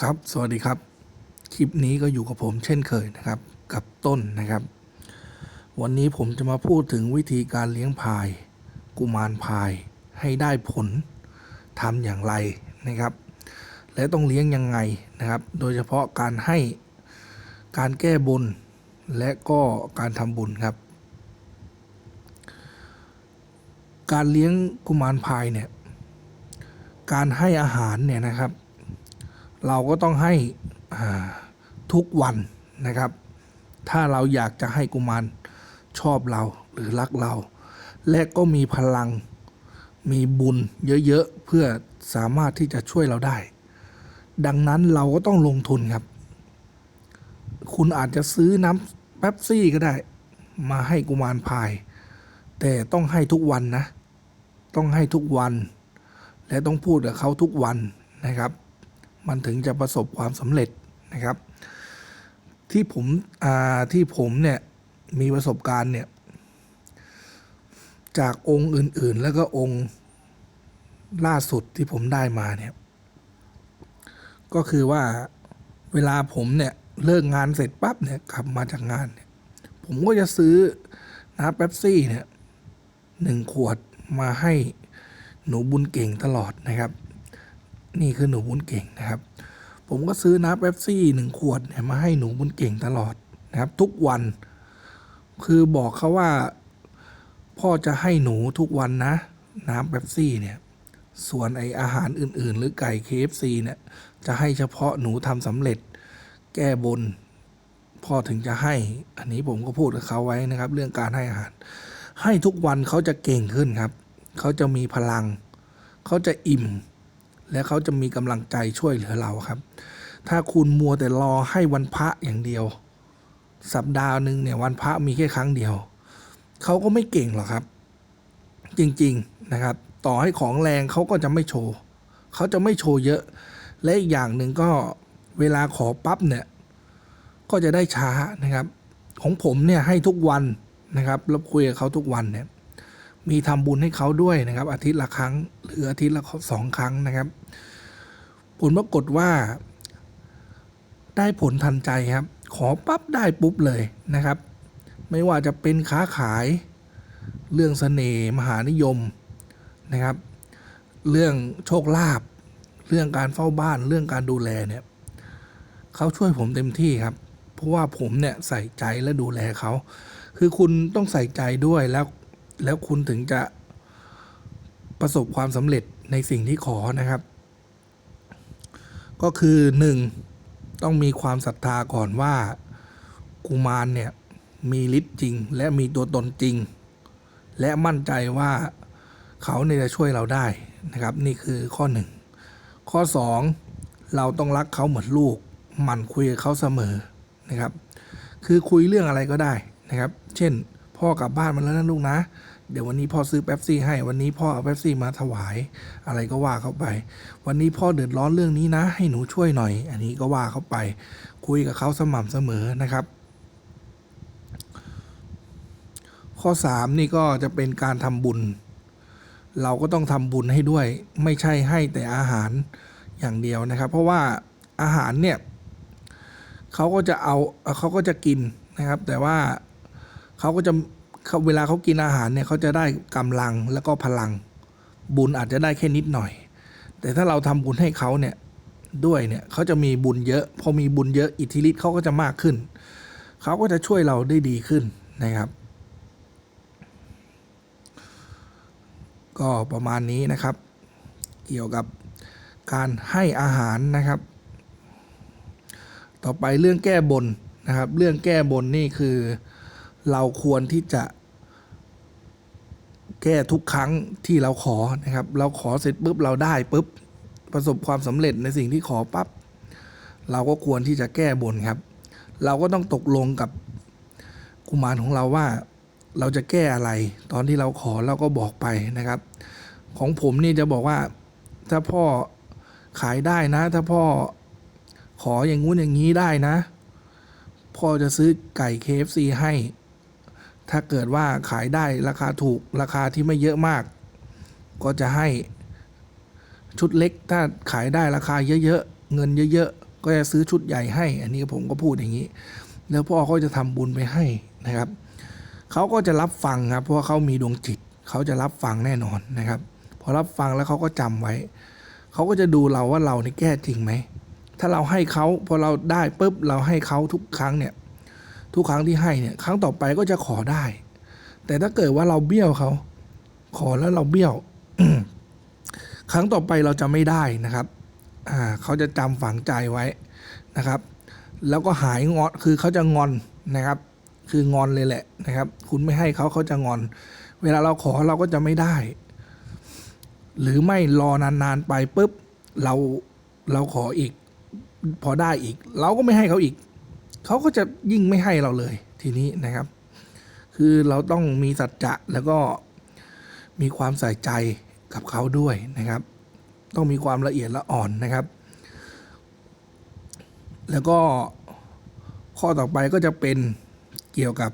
ครับ สวัสดีครับ คลิปนี้ก็อยู่กับผมเช่นเคยนะครับ กับต้นนะครับ วันนี้ผมจะมาพูดถึงวิธีการเลี้ยงพาย กุมารพายให้ได้ผลทำอย่างไรนะครับ และต้องเลี้ยงยังไงนะครับ โดยเฉพาะการให้การแก้บน และก็การทำบุญครับ การเลี้ยงกุมารพายเนี่ย การให้อาหารเนี่ยนะครับ เราก็ต้องให้ทุกวันนะครับ ถ้าเราอยากจะให้กุมารชอบเราหรือรักเรา และก็มีพลังมีบุญเยอะๆ เพื่อสามารถที่จะช่วยเราได้ ดังนั้นเราก็ต้องลงทุนครับ คุณอาจจะซื้อน้ำแป๊บซี่ก็ได้ มาให้กุมารพาย แต่ต้องให้ทุกวันนะ ต้องให้ทุกวัน และต้องพูดกับเขาทุกวันนะครับ มันถึงจะประสบความสำเร็จนะครับ ที่ผมที่ผมเนี่ยมีประสบการณ์เนี่ยจากองค์อื่น ๆ แล้วก็องค์ล่าสุดที่ผมได้มาเนี่ยก็คือว่าเวลาผมเนี่ยเลิกงานเสร็จปั๊บเนี่ยกลับมาจากงานเนี่ยผมก็จะซื้อน้ำเป๊ปซี่เนี่ยหนึ่งขวดมาให้หนูบุญเก่งตลอดนะครับ นี่คือหนูบุญเก่งนะครับ ผมก็ซื้อน้ำเป๊ปซี่หนึ่งขวดเนี่ยมาให้หนูบุญเก่งตลอดนะครับ ทุกวัน คือบอกเขาว่า พ่อจะให้หนูทุกวันนะ น้ำเป๊ปซี่เนี่ย ส่วนไออาหารอื่น ๆ หรือไก่ KFC เนี่ย จะให้เฉพาะหนูทำสำเร็จ แก้บนพ่อถึงจะให้ อันนี้ผมก็พูดกับเขาไว้นะครับ เรื่องการให้อาหาร ให้ทุกวันเขาจะเก่งขึ้นครับ เขาจะมีพลัง เขาจะอิ่ม และเขาจะมีกำลังใจช่วยเหลือเราครับ ถ้าคุณมัวแต่รอให้วันพระอย่างเดียว สัปดาห์หนึ่งเนี่ยวันพระมีแค่ครั้งเดียว เขาก็ไม่เก่งหรอกครับ จริงๆนะครับ ต่อให้ของแรงเขาก็จะไม่โชว์เขาจะไม่โชว์เยอะ และอีกอย่างหนึ่งก็เวลาขอปั๊บเนี่ยก็จะได้ช้านะครับ ของผมเนี่ยให้ทุกวันนะครับแล้วคุยกับเขาทุกวันเนี่ย มีทำบุญให้เขาด้วยนะครับ อาทิตย์ละครั้ง หรืออาทิตย์ละสองครั้งนะครับ ผลปรากฏว่า ได้ผลทันใจครับ ขอปั๊บได้ปุ๊บเลยนะครับ ไม่ว่าจะเป็นค้าขายเรื่องเสน่ห์มหานิยมนะครับ เรื่องโชคลาภเรื่องการเฝ้าบ้านเรื่องการดูแลเนี่ยเขาช่วยผมเต็มที่ครับ เพราะว่าผมเนี่ยใส่ใจและดูแลเขา คือคุณต้องใส่ใจด้วยแล้ว แล้วคุณถึงจะประสบความสำเร็จในสิ่งที่ขอนะครับ ก็คือหนึ่งต้องมีความศรัทธาก่อนว่ากุมารเนี่ยมีฤทธิ์จริง และมีตัวตนจริง และมั่นใจว่าเขาเนี่ยจะช่วยเราได้นะครับ นี่คือข้อหนึ่งข้อสองเราต้องรักเขาเหมือนลูกหมั่นคุยกับเขาเสมอนะครับ คือคุยเรื่องอะไรก็ได้นะครับ เช่น พ่อกลับบ้านมาแล้วนะลูกนะ เดี๋ยววันนี้พ่อซื้อแป๊บซี่ให้ วันนี้พ่อเอาแป๊บซี่มาถวาย อะไรก็ว่าเข้าไป วันนี้พ่อเดือดร้อนเรื่องนี้นะ ให้หนูช่วยหน่อย อันนี้ก็ว่าเข้าไป คุยกับเขาสม่ำเสมอนะครับ ข้อสามนี่ก็จะเป็นการทำบุญ เราก็ต้องทำบุญให้ด้วย ไม่ใช่ให้แต่อาหารอย่างเดียวนะครับ เพราะว่าอาหารเนี่ยเขาก็จะเอาเขาก็จะกินนะครับ แต่ว่า เขาก็จะเวลาเขากินอาหารเนี่ยเขาจะได้กำลังแล้วก็พลัง บุญอาจจะได้แค่นิดหน่อย แต่ถ้าเราทำบุญให้เขาเนี่ยด้วยเนี่ยเขาจะมีบุญเยอะพอมีบุญเยอะอิทธิฤทธิ์เขาก็จะมากขึ้น เขาก็จะช่วยเราได้ดีขึ้นนะครับ ก็ประมาณนี้นะครับ เกี่ยวกับการให้อาหารนะครับ ต่อไปเรื่องแก้บนนะครับ เรื่องแก้บนนี่คือ เราควรที่จะ แก้ทุกครั้งที่เราขอนะครับ เราขอเสร็จปุ๊บเราได้ปุ๊บประสบความสำเร็จในสิ่งที่ขอปั๊บเราก็ควรที่จะแก้บนครับ เราก็ต้องตกลงกับกุมารของเราว่า เราจะแก้อะไร ตอนที่เราขอเราก็บอกไปนะครับ ของผมนี่จะบอกว่า ถ้าพ่อขายได้นะ ถ้าพ่อขออย่างงู้นอย่างนี้ได้นะ พ่อจะซื้อไก่ KFC ให้ ถ้าเกิดว่าขายได้ราคาถูกราคาที่ไม่เยอะมาก ก็จะให้ชุดเล็ก ถ้าขายได้ราคาเยอะๆเงินเยอะๆก็จะซื้อชุดใหญ่ให้ อันนี้ผมก็พูดอย่างนี้ แล้วพ่อเขาจะทำบุญไปให้นะครับเขาก็จะรับฟังครับเพราะเขามีดวงจิตเขาจะรับฟังแน่นอนนะครับ พอรับฟังแล้วเขาก็จำไว้เขาก็จะดูเราว่าเรานี่แก้จริงไหมถ้าเราให้เขาพอเราได้ปุ๊บเราให้เขาทุกครั้งเนี่ย ทุกครั้งที่ให้เนี่ยครั้งต่อไปก็จะขอได้ แต่ถ้าเกิดว่าเราเบี้ยวเขา ขอแล้วเราเบี้ยว ครั้งต่อไปเราจะไม่ได้นะครับ อ่าเขาจะจำฝังใจไว้นะครับ แล้วก็หายงอนคือเขาจะงอนนะครับ คืองอนเลยแหละนะครับ คุณไม่ให้เขาเขาจะงอน เวลาเราขอเราก็จะไม่ได้ หรือไม่รอนานๆไปปุ๊บเราเราขออีก พอได้อีก เราก็ไม่ให้เขาอีก เขาก็จะยิ่งไม่ให้เราเลยทีนี้นะครับ คือเราต้องมีสัจจะแล้วก็มีความใส่ใจกับเขาด้วยนะครับ ต้องมีความละเอียดละอ่อนนะครับ แล้วก็ข้อต่อไปก็จะเป็นเกี่ยวกับ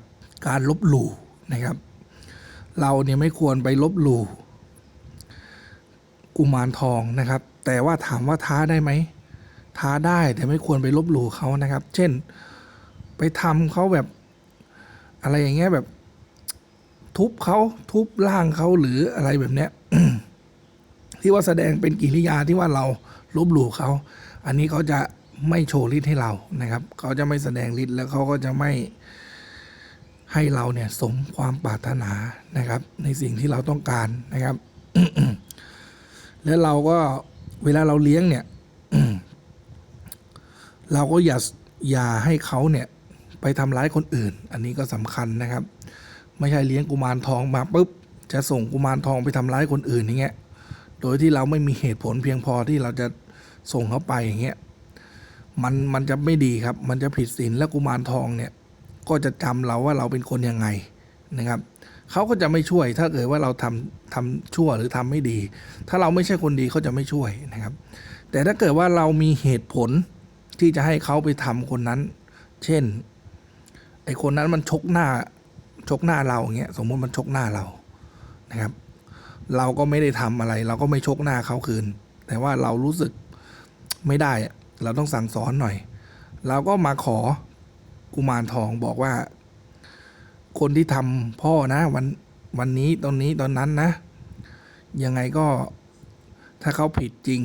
การลบหลู่นะครับ เราเนี่ยไม่ควรไปลบหลู่กุมารทองนะครับ แต่ว่าถามว่าท้าได้ไหมท้าได้แต่ไม่ควรไปลบหลู่เขานะครับ เช่น ไปทำเขาแบบ อะไรอย่างเงี้ยแบบ ทุบเขาทุบร่างเขาหรืออะไรแบบเนี้ยที่ว่าแสดงเป็นกิริยาที่ว่าเราลบหลู่เขาอันนี้เขาจะไม่โชว์ฤทธิ์ให้เรานะครับ เขาจะไม่แสดงฤทธิ์แล้วเขาก็จะไม่ให้เราเนี่ยสมความปรารถนานะครับ ในสิ่งที่เราต้องการนะครับ แล้วเราก็เวลาเราเลี้ยงเนี่ยเราก็อย่าอย่าให้เขาเนี่ย ไปทำร้ายคนอื่น อันนี้ก็สำคัญนะครับ ไม่ใช่เลี้ยงกุมารทองมาปุ๊บจะส่งกุมารทองไปทำร้ายคนอื่นอย่างเงี้ย โดยที่เราไม่มีเหตุผลเพียงพอที่เราจะส่งเขาไปอย่างเงี้ย มันมันจะไม่ดีครับ มันจะผิดศีลและกุมารทองเนี่ยก็จะจำเราว่าเราเป็นคนยังไงนะครับเขาก็จะไม่ช่วยถ้าเกิดว่าเราทำทำชั่วหรือทำไม่ดี ถ้าเราไม่ใช่คนดีเขาจะไม่ช่วยนะครับ แต่ถ้าเกิดว่าเรามีเหตุผลที่จะให้เขาไปทำคนนั้น เช่น อคนนั้นมันชกหน้าชกหน้าเราอย่างเงี้ยสมมติมันชกหน้าเรานะครับ เราก็ไม่ได้ทำอะไร เราก็ไม่ชกหน้าเขาคืน แต่ว่าเรารู้สึกไม่ได้ เราต้องสั่งสอนหน่อย เราก็มาขอกุมารทองบอกว่า คนที่ทำพ่อนะวันวันนี้ตอนนี้ตอนนั้นนะ ยังไงก็ถ้าเขาผิดจริง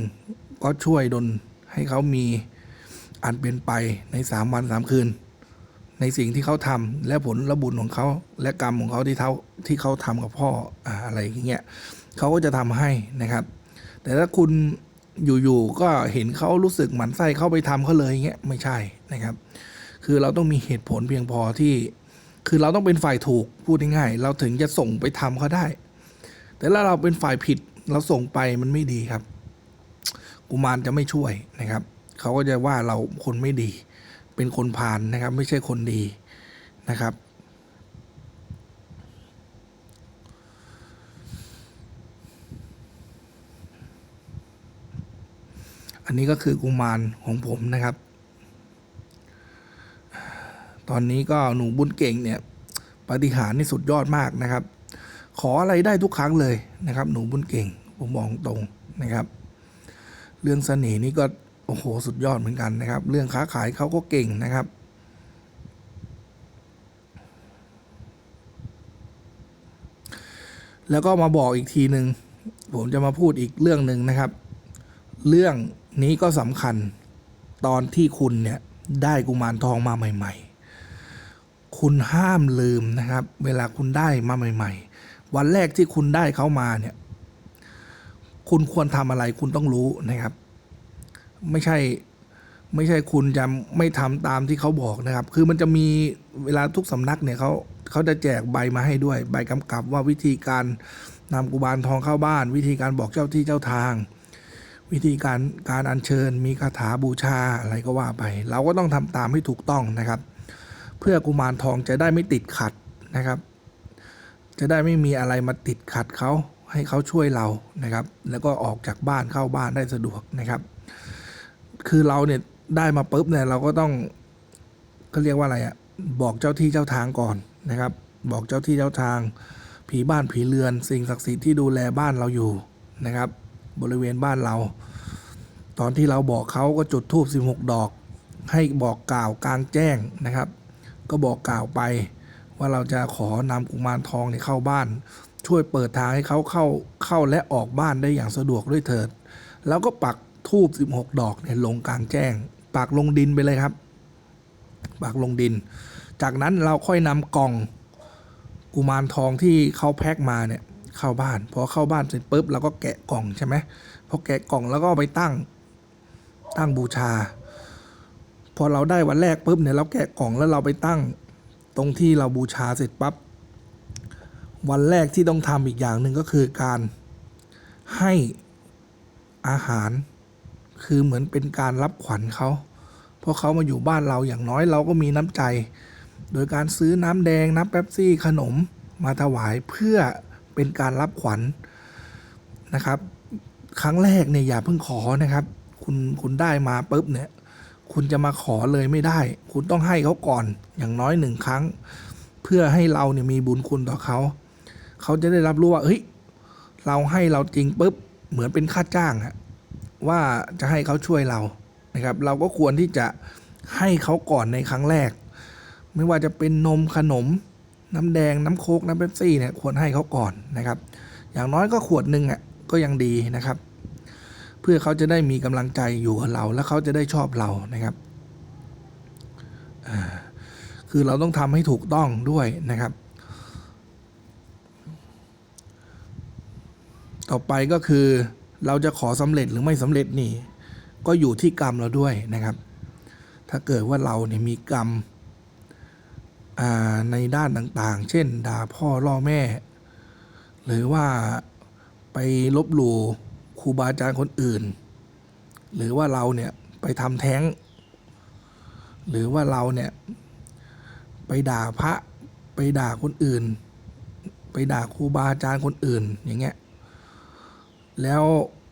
ก็ช่วยดลให้เขามีอันเป็นไปในสามวันสามคืน ในสิ่งที่เขาทำและผลละบุญของเขาและกรรมของเขาที่เขาที่เขาทำกับพ่ออะไรอย่างเงี้ยเขาก็จะทำให้นะครับ แต่ถ้าคุณอยู่ๆก็เห็นเขารู้สึกหมันไส้เข้าไปทำเขาเลยอย่างเงี้ยไม่ใช่นะครับ คือเราต้องมีเหตุผลเพียงพอที่ คือเราต้องเป็นฝ่ายถูกพูดง่ายๆเราถึงจะส่งไปทำเขาได้ แต่ถ้าเราเป็นฝ่ายผิดเราส่งไปมันไม่ดีครับ กุมารจะไม่ช่วยนะครับเขาก็จะว่าเราคนไม่ดี เป็นคนพาลนะครับ ไม่ใช่คนดีนะครับ อันนี้ก็คือกุมารของผมนะครับ ตอนนี้ก็หนูบุญเก่งเนี่ยปฏิหารนี่สุดยอดมากนะครับ ขออะไรได้ทุกครั้งเลยนะครับ หนูบุญเก่งผมมองตรงนะครับ เรื่องเสน่ห์นี่ก็ โอ้โห สุดยอดเหมือนกันนะครับ เรื่องค้าขายเขาก็เก่งนะครับ แล้วก็มาบอกอีกทีหนึ่งผมจะมาพูดอีกเรื่องหนึ่งนะครับ เรื่องนี้ก็สำคัญตอนที่คุณเนี่ยได้กุมารทองมาใหม่ ๆ คุณห้ามลืมนะครับ เวลาคุณได้มาใหม่ ๆ วันแรกที่คุณได้เขามาเนี่ย คุณควรทำอะไรคุณต้องรู้นะครับ ไม่ใช่ไม่ใช่คุณจะไม่ทำตามที่เขาบอกนะครับ คือมันจะมีเวลาทุกสำนักเนี่ยเขาเขาจะแจกใบมาให้ด้วย ใบกำกับว่าวิธีการนำกุมารทองเข้าบ้าน วิธีการบอกเจ้าที่เจ้าทาง วิธีการการอัญเชิญ มีคาถาบูชาอะไรก็ว่าไป เราก็ต้องทำตามให้ถูกต้องนะครับ เพื่อกุมารทองจะได้ไม่ติดขัดนะครับ จะได้ไม่มีอะไรมาติดขัดเขาให้เขาช่วยเรานะครับ แล้วก็ออกจากบ้านเข้าบ้านได้สะดวกนะครับ คือเราเนี่ยได้มาปุ๊บเนี่ยเราก็ต้องเขาเรียกว่าอะไรอะบอกเจ้าที่เจ้าทางก่อนนะครับ บอกเจ้าที่เจ้าทาง ผีบ้านผีเรือน สิ่งศักดิ์สิทธิ์ที่ดูแลบ้านเราอยู่นะครับ บริเวณบ้านเรา ตอนที่เราบอกเขาก็จุดธูป16 ดอก ให้บอกกล่าวกลางแจ้งนะครับ ก็บอกกล่าวไปว่าเราจะขอนำกุมารทองเนี่ยเข้าบ้าน ช่วยเปิดทางให้เขาเข้าเข้าและออกบ้านได้อย่างสะดวกด้วยเถิด แล้วก็ปัก ทูบ16 ดอกเนี่ยลงกลางแจ้งปักลงดินไปเลยครับปักลงดิน จากนั้นเราค่อยนำกล่องกุมารทองที่เขาแพ็คมาเนี่ยเข้าบ้านพอเข้าบ้านเสร็จปุ๊บเราก็แกะกล่องใช่ไหมพอแกะกล่องแล้วก็ไปตั้งตั้งบูชา พอเราได้วันแรกปุ๊บเนี่ยเราแกะกล่องแล้วเราไปตั้งตรงที่เราบูชาเสร็จปั๊บวันแรกที่ต้องทำอีกอย่างหนึ่งก็คือการให้อาหาร คือเหมือนเป็นการรับขวัญเขา เพราะเขามาอยู่บ้านเราอย่างน้อยเราก็มีน้ำใจ โดยการซื้อน้ำแดงน้ำเป๊ปซี่ขนมมาถวายเพื่อเป็นการรับขวัญนะครับ ครั้งแรกเนี่ยอย่าเพิ่งขอนะครับ คุณคุณได้มาปุ๊บเนี่ย คุณจะมาขอเลยไม่ได้ คุณต้องให้เขาก่อนอย่างน้อยหนึ่งครั้ง เพื่อให้เราเนี่ยมีบุญคุณต่อเขาเขาจะได้รับรู้ว่าเฮ้ยเราให้เราจริงปุ๊บเหมือนเป็นค่าจ้างอะ ว่าจะให้เขาช่วยเรานะครับ เราก็ควรที่จะให้เขาก่อนในครั้งแรก ไม่ว่าจะเป็นนมขนม น้ำแดงน้ำโคกน้ำเป๊ปซี่เนี่ยควรให้เขาก่อนนะครับ อย่างน้อยก็ขวดหนึ่งอะก็ยังดีนะครับ เพื่อเขาจะได้มีกำลังใจอยู่กับเรา และเขาจะได้ชอบเรานะครับคือเราต้องทำให้ถูกต้องด้วยนะครับ ต่อไปก็คือ เราจะขอสำเร็จหรือไม่สำเร็จนี่ ก็อยู่ที่กรรมเราด้วยนะครับ ถ้าเกิดว่าเราเนี่ยมีกรรมในด้านต่างๆ เช่น ด่าพ่อล่อแม่ หรือว่าไปลบหลู่ครูบาอาจารย์คนอื่น หรือว่าเราเนี่ยไปทำแท้ง หรือว่าเราเนี่ยไปด่าพระไปด่าคนอื่น ไปด่าครูบาอาจารย์คนอื่นอย่างเงี้ย แล้ว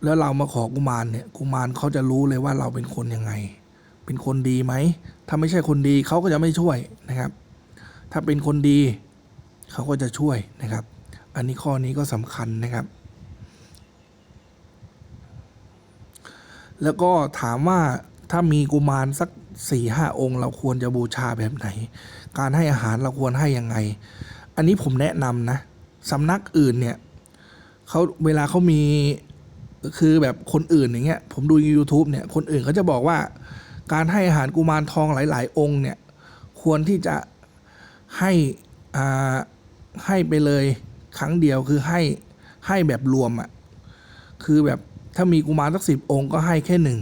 แล้วเรามาขอกุมารเนี่ยกุมารเขาจะรู้เลยว่าเราเป็นคนยังไง เป็นคนดีไหม ถ้าไม่ใช่คนดีเขาก็จะไม่ช่วยนะครับ ถ้าเป็นคนดีเขาก็จะช่วยนะครับ อันนี้ข้อนี้ก็สำคัญนะครับ แล้วก็ถามว่าถ้ามีกุมารสักสี่ห้าองค์ เราควรจะบูชาแบบไหน การให้อาหารเราควรให้ยังไง อันนี้ผมแนะนำนะสำนักอื่นเนี่ย เขาเวลาเขามีคือแบบคนอื่นอย่างเงี้ยผมดู YouTube เนี่ยคนอื่นเขาจะบอกว่า การให้อาหารกุมารทองหลาย ๆ องค์เนี่ย ควรที่จะให้อ่าให้ไปเลยครั้งเดียวคือให้ให้แบบรวมอะ่ะคือแบบถ้ามีกุมารสักสิบองค์ก็ให้แค่หนึ่ง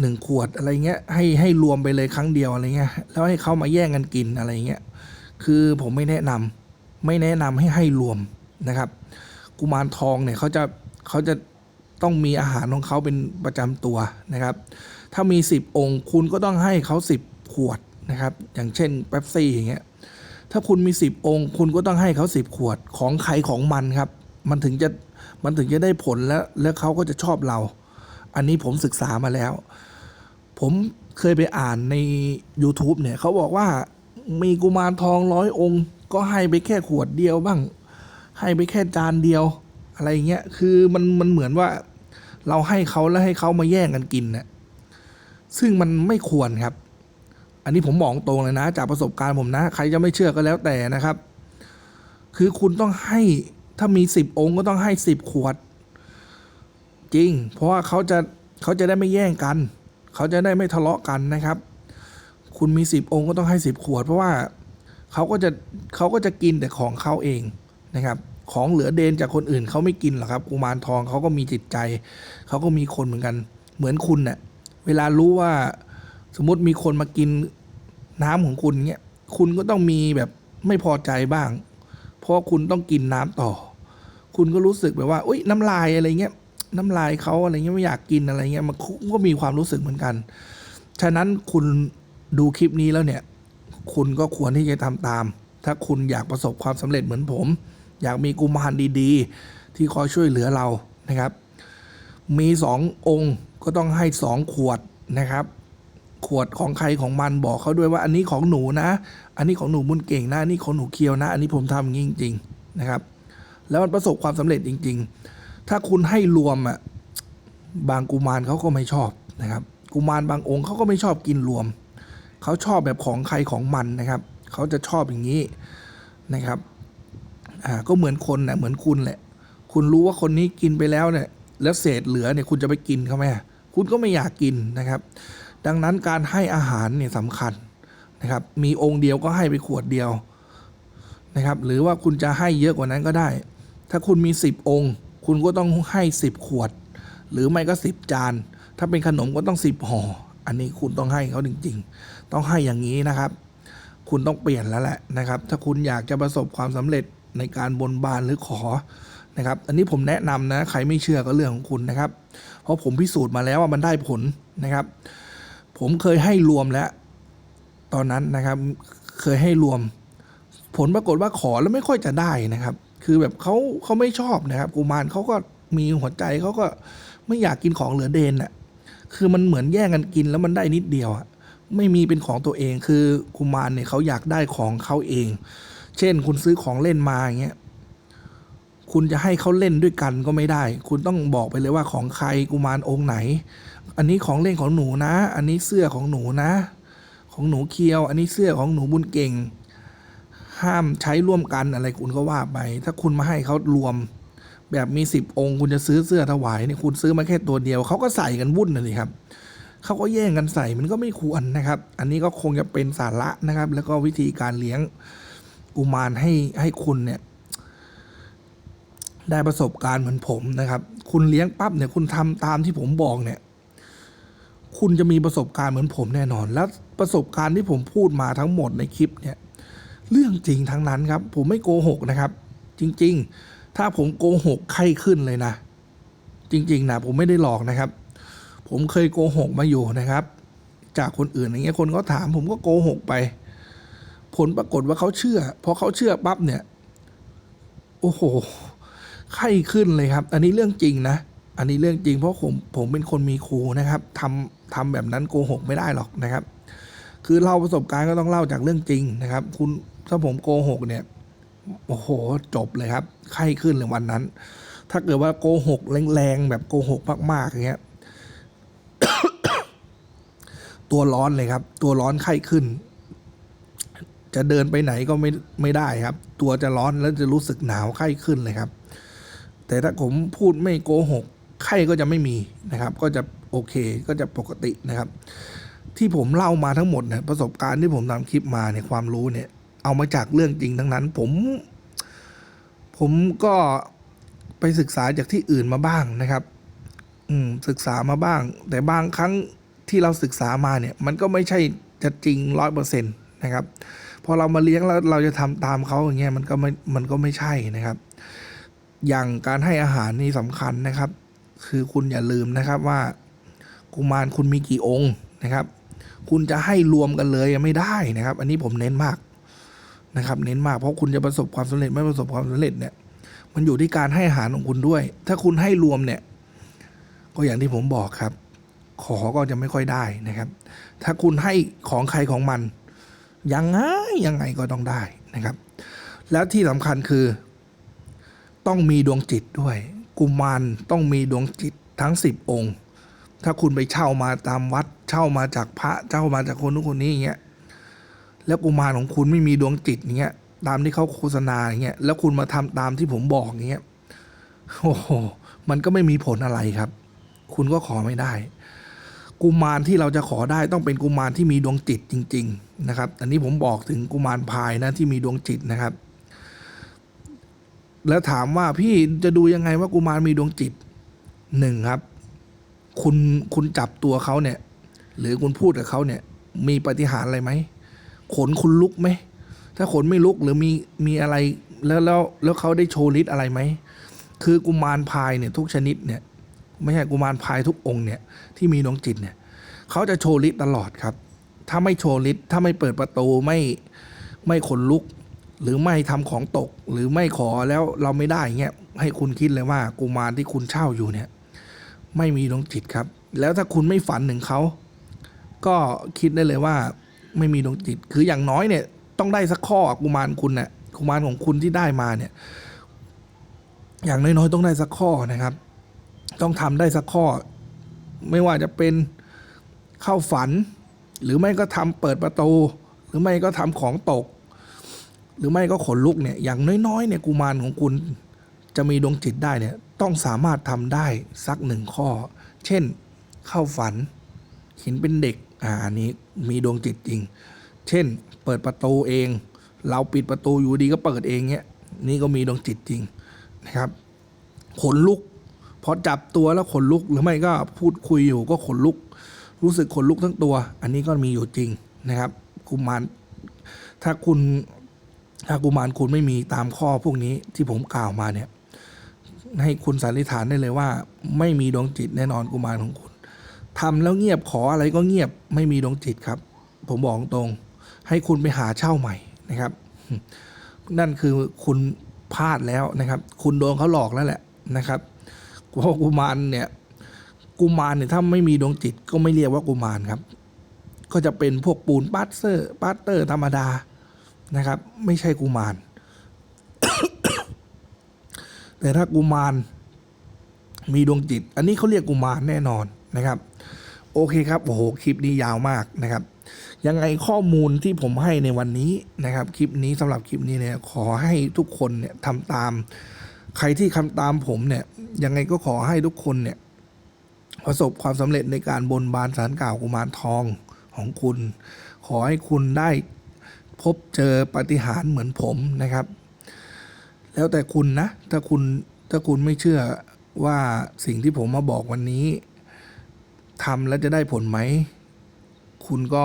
หนึ่งขวดอะไรเงี้ยให้ให้รวมไปเลยครั้งเดียวอะไรเงี้ยแล้วให้เขามาแย่งกันกินอะไรเงี้ยคือผมไม่แนะนำไม่แนะนำให้ให้รวมนะครับ กุมารทองเนี่ยเขาจะเขาจะต้องมีอาหารของเขาเป็นประจำตัวนะครับ ถ้ามีสิบองค์ คุณก็ต้องให้เขาสิบขวดนะครับ อย่างเช่นเป๊ปซี่อย่างเงี้ย ถ้าคุณมีสิบองค์ คุณก็ต้องให้เขาสิบขวดของใครของมันครับ มันถึงจะมันถึงจะได้ผลแล้วแล้วเขาก็จะชอบเรา อันนี้ผมศึกษามาแล้ว ผมเคยไปอ่านใน YouTube เนี่ยเขาบอกว่ามีกุมารทองร้อยองค์ ก็ให้ไปแค่ขวดเดียวบ้าง ให้ไปแค่จานเดียว อะไรเงี้ยคือมันมันเหมือนว่าเราให้เขาแล้วให้เขามาแย่งกันกินนะซึ่งมันไม่ควรครับ อันนี้ผมบอกตรงเลยนะ จากประสบการณ์ผมนะ ใครจะไม่เชื่อก็แล้วแต่นะครับ คือคุณต้องให้ถ้ามีสิบองค์ก็ต้องให้สิบขวด จริง เพราะว่าเขาจะเขาจะได้ไม่แย่งกัน เขาจะได้ไม่ทะเลาะกันนะครับ คุณมีสิบองค์ก็ต้องให้สิบขวด เพราะว่าเขาก็จะเขาก็จะกินแต่ของเขาเอง นะครับของเหลือเดนจากคนอื่นเขาไม่กินหรอกครับกุมารทองเขาก็มีจิตใจเขาก็มีคนเหมือนกัน เหมือนคุณเนะ่ยเวลารู้ว่าสมมติมีคนมากินน้ำของคุณเงี้ยคุณก็ต้องมีแบบไม่พอใจบ้าง เพราะคุณต้องกินน้ำต่อ คุณก็รู้สึกแบบว่าอุ้ยน้ำลายอะไรเงี้ยน้ำลายเขาอะไรเงี้ยไม่อยากกินอะไรเงี้ยมันก็มีความรู้สึกเหมือนกัน ฉะนั้นคุณดูคลิปนี้แล้วเนี่ย คุณก็ควรที่จะทำตาม ถ้าคุณอยากประสบความสำเร็จเหมือนผม อยากมีกุมารดีๆ ที่คอยช่วยเหลือเรานะครับ มีสององค์ก็ต้องให้สองขวดนะครับ ขวดของใครของมันบอกเขาด้วยว่าอันนี้ของหนูนะ อันนี้ของหนูบุญเก่งนะอันนี้ของหนูเคียวนะ อันนี้ผมทำงี้จริงๆนะครับ แล้วมันประสบความสำเร็จจริง ๆ ถ้าคุณให้รวมอะบางกุมารเขาก็ไม่ชอบนะครับ กุมารบางองค์เขาก็ไม่ชอบกินรวมเขาชอบแบบของใครของมันนะครับเขาจะชอบอย่างนี้นะครับ อ่าก็เหมือนคนนะเหมือนคุณแหละ คุณรู้ว่าคนนี้กินไปแล้วเนี่ยแล้วเศษเหลือเนี่ยคุณจะไปกินเขาไหมคุณก็ไม่อยากกินนะครับ ดังนั้นการให้อาหารเนี่ยสำคัญนะครับ มีองค์เดียวก็ให้ไปขวดเดียวนะครับ หรือว่าคุณจะให้เยอะกว่านั้นก็ได้ ถ้าคุณมี 10 องค์ คุณก็ต้องให้ 10 ขวด หรือไม่ก็ 10 จาน ถ้าเป็นขนมก็ต้อง 10ห่ออันนี้คุณต้องให้เขาจริง ๆ ต้องให้อย่างนี้นะครับ คุณต้องเปลี่ยนแล้วแหละนะครับ ถ้าคุณอยากจะประสบความสำเร็จ ในการบนบานหรือขอนะครับ อันนี้ผมแนะนำนะใครไม่เชื่อก็เรื่องของคุณนะครับ เพราะผมพิสูจน์มาแล้วว่ามันได้ผลนะครับ ผมเคยให้รวมแล้ว ตอนนั้นนะครับเคยให้รวม ผลปรากฏว่าขอแล้วไม่ค่อยจะได้นะครับ คือแบบเขาเขาไม่ชอบนะครับกุมารเขาก็มีหัวใจเขาก็ไม่อยากกินของเหลือเดนน่ะคือมันเหมือนแย่งกันกินแล้วมันได้นิดเดียวอะไม่มีเป็นของตัวเองคือกุมารเนี่ยเขาอยากได้ของเขาเอง เช่น คุณซื้อของเล่นมาอย่างเงี้ยคุณจะให้เขาเล่นด้วยกันก็ไม่ได้ คุณต้องบอกไปเลยว่าของใครกุมารองค์ไหน อันนี้ของเล่นของหนูนะ อันนี้เสื้อของหนูนะ ของหนูเคียว อันนี้เสื้อของหนูบุญเก่ง ห้ามใช้ร่วมกันอะไรคุณก็ว่าไป ถ้าคุณมาให้เขารวม แบบมีสิบองค์คุณจะซื้อเสื้อถวายเนี่ยคุณซื้อมาแค่ตัวเดียว เขาก็ใส่กันวุ่นเลยครับ เขาก็แย่งกันใส่มันก็ไม่ควรนะครับ อันนี้ก็คงจะเป็นสาระนะครับ แล้วก็วิธีการเลี้ยง กุมารให้ให้คุณเนี่ย ได้ประสบการณ์เหมือนผมนะครับ คุณเลี้ยงปั๊บเนี่ย คุณทำตามที่ผมบอกเนี่ย คุณจะมีประสบการณ์เหมือนผมแน่นอน แล้วประสบการณ์ที่ผมพูดมาทั้งหมดในคลิปเนี่ย เรื่องจริงทั้งนั้นครับ ผมไม่โกหกนะครับ จริง ๆ ถ้าผมโกหกไข้ขึ้นเลยนะ จริง ๆนะผมไม่ได้หลอกนะครับ ผมเคยโกหกมาอยู่นะครับ จากคนอื่นอย่างเงี้ยคนเขาถามผมก็โกหกไป ผลปรากฏว่าเขาเชื่อพอเขาเชื่อปั๊บเนี่ย โอ้โหไข้ขึ้นเลยครับ อันนี้เรื่องจริงนะ อันนี้เรื่องจริงเพราะผมผมเป็นคนมีครูนะครับทำทำแบบนั้นโกหกไม่ได้หรอกนะครับ คือเล่าประสบการณ์ก็ต้องเล่าจากเรื่องจริงนะครับ คุณถ้าผมโกหกเนี่ยโอ้โหจบเลยครับไข้ขึ้นเลยวันนั้น ถ้าเกิดว่าโกหกแรงๆแบบโกหกมากๆอย่างเงี้ยตัวร้อนเลยครับ ตัวร้อนไข้ขึ้น จะเดินไปไหนก็ไม่ไม่ได้ครับ ตัวจะร้อนแล้วจะรู้สึกหนาวไข้ขึ้นเลยครับ แต่ถ้าผมพูดไม่โกหกไข้ก็จะไม่มีนะครับ ก็จะโอเคก็จะปกตินะครับ ที่ผมเล่ามาทั้งหมดเนี่ยประสบการณ์ที่ผมทำคลิปมาเนี่ยความรู้เนี่ย เอามาจากเรื่องจริงทั้งนั้น ผม ผมก็ไปศึกษาจากที่อื่นมาบ้างนะครับ อืมศึกษามาบ้าง แต่บางครั้งที่เราศึกษามาเนี่ย มันก็ไม่ใช่จะจริงร้อยเปอร์เซ็นต์นะครับ พอเรามาเลี้ยงแล้วเราจะทำตามเขาอย่างเงี้ยมันก็ไม่มันก็ไม่ใช่นะครับ อย่างการให้อาหารนี่สำคัญนะครับ คือคุณอย่าลืมนะครับว่ากุมารคุณมีกี่องค์นะครับ คุณจะให้รวมกันเลยไม่ได้นะครับ อันนี้ผมเน้นมากนะครับ เน้นมากเพราะคุณจะประสบความสำเร็จไม่ประสบความสำเร็จเนี่ย มันอยู่ที่การให้อาหารของคุณด้วย ถ้าคุณให้รวมเนี่ย ก็อย่างที่ผมบอกครับ ขอก็จะไม่ค่อยได้นะครับ ถ้าคุณให้ของใครของมัน ยังไงยังไงก็ต้องได้นะครับ แล้วที่สำคัญคือ ต้องมีดวงจิตด้วย กุมารต้องมีดวงจิตทั้งสิบองค์ ถ้าคุณไปเช่ามาตามวัด เช่ามาจากพระเช่ามาจากคนนู้นคนนี้อย่างเงี้ยแล้วกุมารของคุณไม่มีดวงจิตอย่างเงี้ยตามที่เขาโฆษณาอย่างเงี้ยแล้วคุณมาทำตามที่ผมบอกอย่างเงี้ยโอ้โหมันก็ไม่มีผลอะไรครับ คุณก็ขอไม่ได้ กุมารที่เราจะขอได้ต้องเป็นกุมารที่มีดวงจิตจริง ๆ นะครับ อันนี้ผมบอกถึงกุมารพายนะที่มีดวงจิตนะครับ แล้วถามว่าพี่จะดูยังไงว่ากุมารมีดวงจิตหนึ่งครับ คุณคุณจับตัวเขาเนี่ย หรือคุณพูดกับเขาเนี่ย มีปฏิหารอะไรไหมขนคุณลุกไหมถ้าขนไม่ลุกหรือมีมีอะไรแล้วแล้วแล้วเขาได้โชว์ฤทธิ์อะไรไหมคือกุมารพายเนี่ยทุกชนิดเนี่ย ไม่ใช่กุมารพายทุกองค์เนี่ยที่มีดวงจิตเนี่ยเขาจะโชว์ฤทธิ์ตลอดครับ ถ้าไม่โชว์ฤทธิ์ถ้าไม่เปิดประตูไม่ไม่ขนลุก หรือไม่ทำของตกหรือไม่ขอแล้วเราไม่ได้เงี้ยให้คุณคิดเลยว่ากุมารที่คุณเช่าอยู่เนี่ยไม่มีดวงจิตครับ แล้วถ้าคุณไม่ฝันถึงเขาก็คิดได้เลยว่าไม่มีดวงจิต คืออย่างน้อยเนี่ยต้องได้สักข้อกุมารคุณเนี่ยกุมารของคุณที่ได้มาเนี่ย อย่างน้อยๆต้องได้สักข้อนะครับ ต้องทำได้สักข้อ ไม่ว่าจะเป็นเข้าฝัน หรือไม่ก็ทำเปิดประตู หรือไม่ก็ทำของตก หรือไม่ก็ขนลุกเนี่ยอย่างน้อยๆเนี่ยกุมารของคุณจะมีดวงจิตได้เนี่ยต้องสามารถทำได้สักหนึ่งข้อ เช่น เข้าฝันเห็นเป็นเด็กอ่าอันนี้มีดวงจิตจริง เช่น เปิดประตูเอง เราปิดประตูอยู่ดีก็เปิดเองเนี่ยนี่ก็มีดวงจิตจริงนะครับขนลุก พอจับตัวแล้วขนลุกหรือไม่ก็พูดคุยอยู่ก็ขนลุก รู้สึกขนลุกทั้งตัว อันนี้ก็มีอยู่จริงนะครับกุมารถ้าคุณถ้ากุมารคุณไม่มีตามข้อพวกนี้ที่ผมกล่าวมาเนี่ยให้คุณสันนิษฐานได้เลยว่า ไม่มีดวงจิตแน่นอนกุมารของคุณทำแล้วเงียบขออะไรก็เงียบไม่มีดวงจิตครับ ผมบอกตรง ให้คุณไปหาเช่าใหม่นะครับ นั่นคือคุณพลาดแล้วนะครับ คุณโดนเขาหลอกแล้วแหละนะครับ เพราะกุมารเนี่ยกุมารเนี่ยถ้าไม่มีดวงจิตก็ไม่เรียกว่ากุมารครับ ก็จะเป็นพวกปูนปาสเซอร์ปาสเตอร์ธรรมดานะครับ ไม่ใช่กุมาร แต่ถ้ากุมารมีดวงจิต อันนี้เขาเรียกกุมารแน่นอนนะครับ โอเคครับโอ้โหคลิปนี้ยาวมากนะครับ ยังไงข้อมูลที่ผมให้ในวันนี้นะครับ คลิปนี้สำหรับคลิปนี้เนี่ยขอให้ทุกคนเนี่ยทำตาม ใครที่ทำตามผมเนี่ยยังไงก็ขอให้ทุกคนเนี่ยประสบความสำเร็จในการบนบานสารกล่าวกุมารทองของคุณ ขอให้คุณได้พบเจอปาฏิหาริ์เหมือนผมนะครับ แล้วแต่คุณนะ ถ้าคุณถ้าคุณไม่เชื่อว่าสิ่งที่ผมมาบอกวันนี้ทำแล้วจะได้ผลไหม คุณก็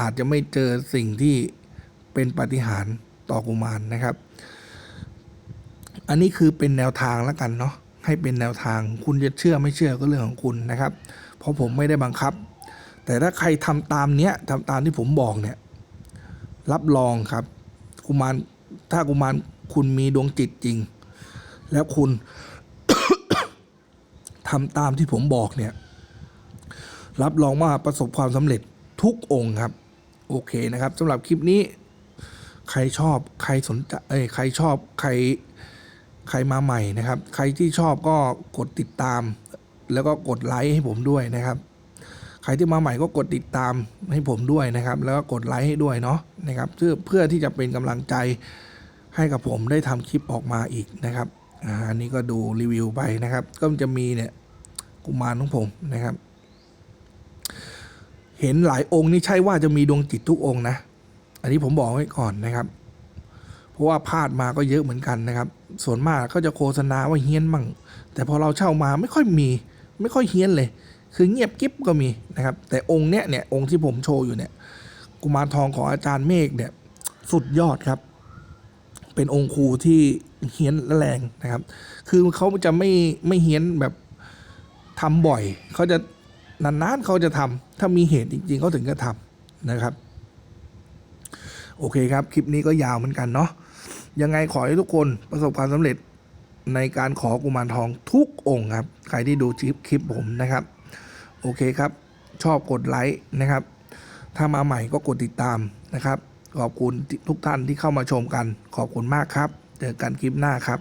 อาจจะไม่เจอสิ่งที่เป็นปาฏิหาริ์ต่อกุมารนะครับ อันนี้คือเป็นแนวทางแล้วกันเนาะให้เป็นแนวทางคุณจะเชื่อไม่เชื่อก็เรื่องของคุณนะครับ เพราะผมไม่ได้บังคับ แต่ถ้าใครทำตามเนี้ยทำตามที่ผมบอกเนี่ย รับรองครับ กุมารถ้ากุมารคุณมีดวงจิตจริง แล้วคุณทำตามที่ผมบอกเนี่ย รับรองว่าประสบความสำเร็จทุกองค์ครับ โอเคนะครับสำหรับคลิปนี้ ใครชอบใครสนใจเอ้ยใครชอบใคร ใครมาใหม่นะครับ ใครที่ชอบก็กดติดตาม แล้วก็กดไลค์ให้ผมด้วยนะครับ ใครที่มาใหม่ก็กดติดตามให้ผมด้วยนะครับ แล้วก็กดไลค์ให้ด้วยเนาะนะครับเพื่อเพื่อที่จะเป็นกำลังใจให้กับผมได้ทำคลิปออกมาอีกนะครับอ่าอันนี้ก็ดูรีวิวไปนะครับ ก็จะมีเนี่ยกุมารของผมนะครับ เห็นหลายองค์นี่ใช่ว่าจะมีดวงจิตทุกองค์นะ อันนี้ผมบอกไว้ก่อนนะครับ เพราะว่าพลาดมาก็เยอะเหมือนกันนะครับ ส่วนมากก็จะโฆษณาว่าเฮี้ยนมั่ง แต่พอเราเช่ามาไม่ค่อยมี ไม่ค่อยเฮี้ยนเลย คือเงียบกิ๊บก็มีนะครับ แต่องค์เนี้ยเนี่ยองค์ที่ผมโชว์อยู่เนี่ย กุมารทองของอาจารย์เมฆเนี่ย สุดยอดครับ เป็นองค์ครูที่เฮี้ยนและแรงนะครับ คือเขาจะไม่ไม่เฮี้ยนแบบทำบ่อยเขาจะนานๆเขาจะทำถ้ามีเหตุจริงๆเขาถึงจะทำนะครับ โอเคครับ คลิปนี้ก็ยาวเหมือนกันเนาะ ยังไงขอให้ทุกคนประสบความสำเร็จในการขอกุมารทองทุกองค์ครับ ใครที่ดูคลิปคลิปผมนะครับ โอเคครับ ชอบกดไลค์นะครับ ถ้ามาใหม่ก็กดติดตามนะครับ ขอบคุณทุกท่านที่เข้ามาชมกัน ขอบคุณมากครับ เจอกันคลิปหน้าครับ